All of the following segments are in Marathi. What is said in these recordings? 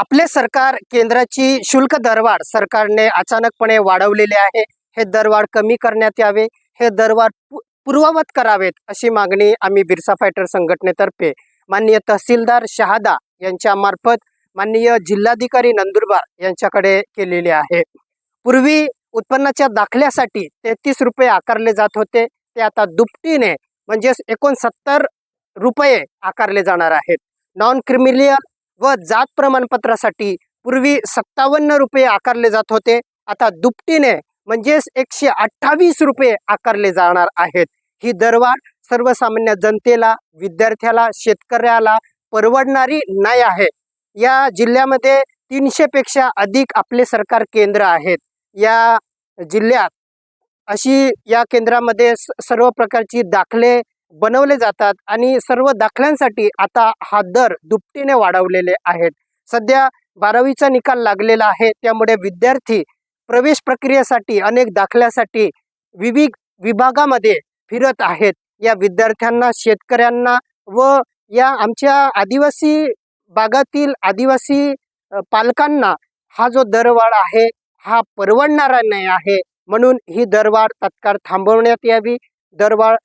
आपले सरकार केंद्राची शुल्क दरवाढ सरकारने अचानकपणे वाढवलेले आहे. हे दरवाढ कमी करण्यात यावे. हे दरवाढ पूर्ववत करावेत अशी मागणी आम्ही बिरसा फायटर संघटनेतर्फे माननीय तहसीलदार शहादा यांच्या मार्फत माननीय जिल्हाधिकारी नंदुरबार यांच्याकडे केलेली आहे. पूर्वी उत्पन्नाच्या दाखल्यासाठी तेहतीस रुपये आकारले जात होते. ते आता दुपटीने म्हणजेच एकोणसत्तर रुपये आकारले जाणार आहेत. नॉन क्रिमिलियल व जात प्रमाणपत्रासाठी पूर्वी सत्तावन्न रुपये आकारले जात होते. आता दुपटीने म्हणजेच एकशे अठ्ठावीस रुपये आकारले जाणार आहेत. ही दरवाढ सर्वसामान्य जनतेला विद्यार्थ्याला शेतकऱ्याला परवडणारी नाही आहे. या जिल्ह्यामध्ये तीनशेपेक्षा अधिक आपले सरकार केंद्र आहेत. या जिल्ह्यात अशी या केंद्रामध्ये स- सर्व प्रकारची दाखले बनवले जातात आणि सर्व दाखल्यांसाठी आता हा दर दुपटीने वाढवलेले आहेत. सध्या बारावीचा निकाल लागलेला आहे त्यामुळे विद्यार्थी प्रवेश प्रक्रियेसाठी अनेक दाखल्यासाठी विविध विभागामध्ये फिरत आहेत. या विद्यार्थ्यांना शेतकऱ्यांना व या आमच्या आदिवासी भागातील आदिवासी पालकांना हा जो दरवाढ आहे हा परवडणारा नाही आहे. म्हणून ही दरवाढ तत्काळ थांबवण्यात यावी. दरवाढ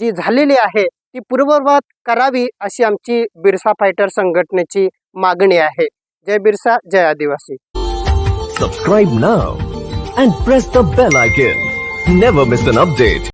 जी झालेली आहे ती पूर्ववत करावी अशी आमची बिरसा फायटर संघटनेची मागणी आहे. जय बिरसा जय आदिवासी. Subscribe now and press the bell icon never miss an update